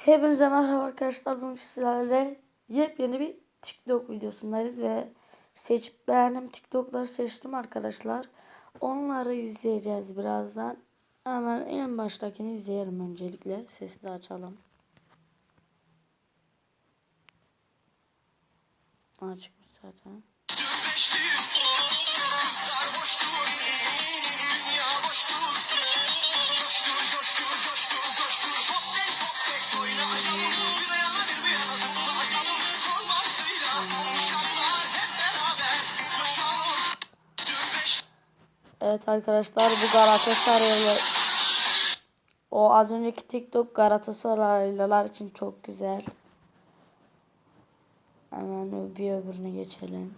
Hepinize merhaba arkadaşlar. Bugün sizlerle yepyeni bir TikTok videosundayız ve seçip beğendim TikTok'ları seçtim arkadaşlar. Onları izleyeceğiz birazdan. Hemen en baştakini izleyelim öncelikle. Sesi de açalım. Açmış zaten. Evet arkadaşlar bu Galatasaraylı o az önceki TikTok Galatasaraylılar için çok güzel. Hemen bir öbürüne geçelim.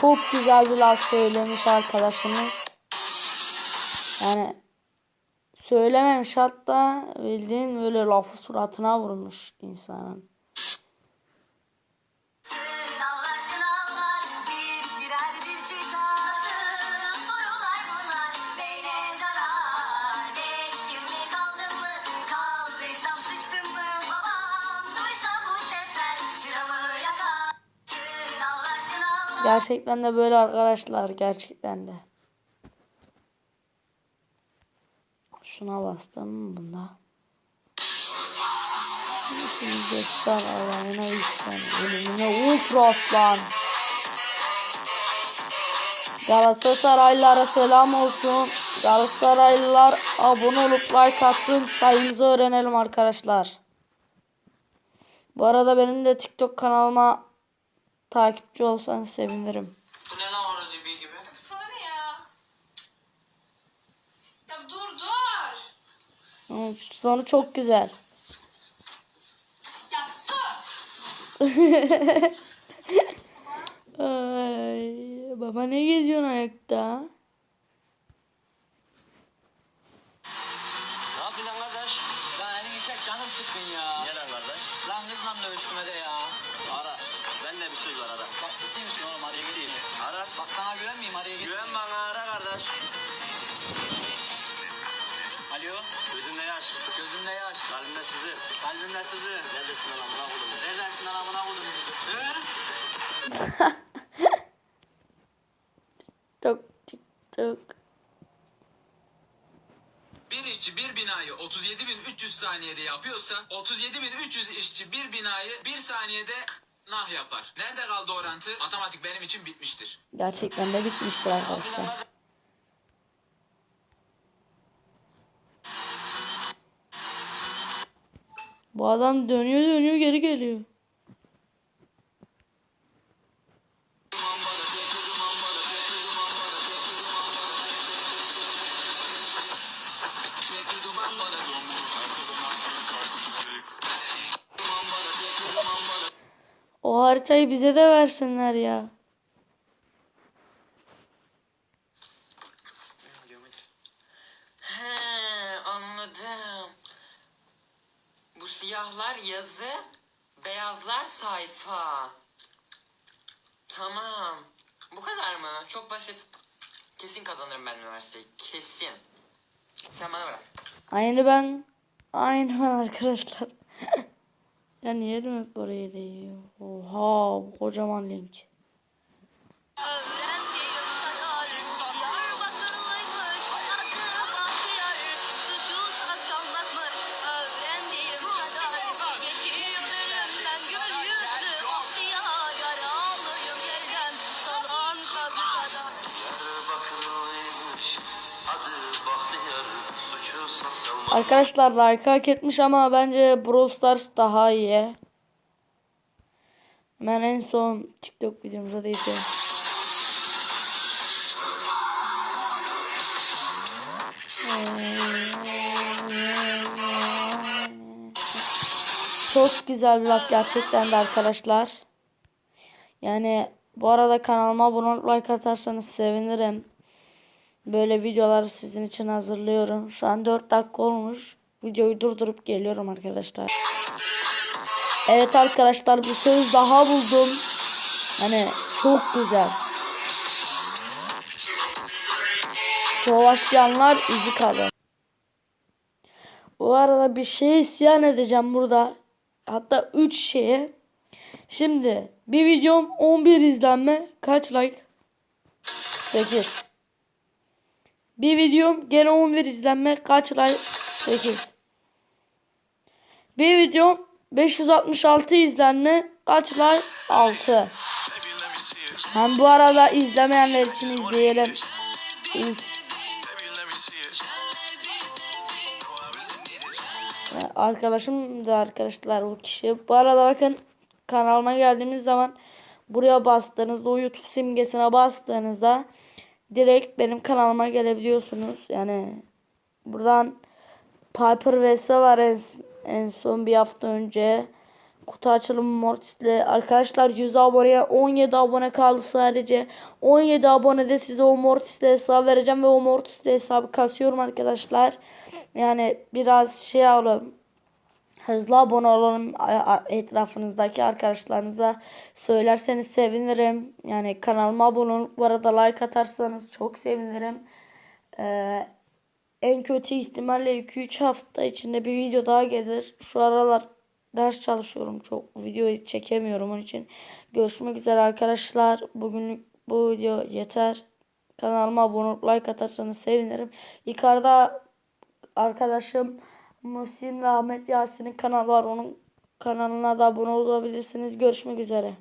Çok güzel bir laf söylemiş arkadaşımız. Yani söylememiş hatta bildiğin böyle lafı suratına vurmuş insanın. Gerçekten de böyle arkadaşlar gerçekten de. Şuna bastım bunda? Şimdi göster Allah'ına isyan. Ölümüne ultra aslan. Galatasaraylılara selam olsun. Galatasaraylılar abone olup like atsın. Sayımızı öğrenelim arkadaşlar. Bu arada benim de TikTok kanalıma takipçi olsanız sevinirim. Bu ne lan orası bir gibi? Sana ne ya? Ya dur dur. Hı, Sonu çok güzel. Ya dur. Ay, baba ne geziyorsun ayakta? Ne yapıyorsun lan kardeş? Lan elini çek canım sıkkın ya. Niye lan kardeş? Lan kızla dövüştüme de ya. Ara. Benimle bir söz var ara. Bak ciddi misin oğlum araya gideyim. Ara. Bak sana güvenmeyeyim araya gideyim. Güven bana ara kardeş. Alo. Gözümde yaş. Gözümde yaş. Kalbimde sızı. Kalbimde sızı. Neredesin lan amına koydum? Neredesin lan amına koydum? Hı? Tok tik tok. Bir işçi bir binayı 37.300 saniyede yapıyorsa 37.300 işçi bir binayı bir saniyede nah yapar. Nerede kaldı orantı? Matematik benim için bitmiştir. Gerçekten de bitmiştir arkadaşlar. Bu adam dönüyor dönüyor geri geliyor. O haritayı bize de versinler ya. He anladım. Bu siyahlar yazı, beyazlar sayfa. Tamam. Bu kadar mı? Çok basit. Kesin kazanırım ben üniversiteyi. Kesin. Sen bana bırak. Aynı ben. Aynı ben arkadaşlar. ya niye hep oraya değiyor? Oha kocaman link. Arkadaşlar like hak etmiş ama bence Brawl Stars daha iyi. Hemen en son TikTok videomuza da izleyelim. Çok güzel bir laf gerçekten de arkadaşlar. Yani bu arada kanalıma abone olup like atarsanız sevinirim. Böyle videoları sizin için hazırlıyorum. Şu an 4 dakika olmuş. Videoyu durdurup geliyorum arkadaşlar. Evet arkadaşlar bu söz daha buldum. Hani çok güzel. Savaşyanlar izi kalır. Bu arada bir şey isyan edeceğim burada. Hatta 3 şeye. Şimdi bir videom 11 izlenme. Kaç like? 8. Bir videom gene 11 izlenme. Kaç like? 8. Bir videom 566 izlenme. Kaç like? 6. Hem bu arada izlemeyenler için izleyelim. Arkadaşım da arkadaşlar bu kişi. Bu arada bakın kanalıma geldiğiniz zaman buraya bastığınızda o YouTube simgesine bastığınızda direkt benim kanalıma gelebiliyorsunuz. Yani buradan Piper vs var en, en son bir hafta önce. Kutu açılımı Mortis'le. Arkadaşlar 100 aboneye 17 abone kaldı sadece. 17 abonede size o Mortis'le hesabı vereceğim ve o Mortis'le hesabı kasıyorum arkadaşlar. Yani biraz şey alalım. Hızlı abone olalım etrafınızdaki arkadaşlarınıza söylerseniz sevinirim. Yani kanalıma abone olup bu arada like atarsanız çok sevinirim. Ee, en kötü ihtimalle 2-3 hafta içinde bir video daha gelir. Şu aralar ders çalışıyorum. Çok video çekemiyorum onun için. Görüşmek üzere arkadaşlar. Bugünlük bu video yeter. Kanalıma abone olup like atarsanız sevinirim. Yukarıda arkadaşım Muhsin ve Ahmet Yasin'in kanalı var. Onun kanalına da abone olabilirsiniz. Görüşmek üzere.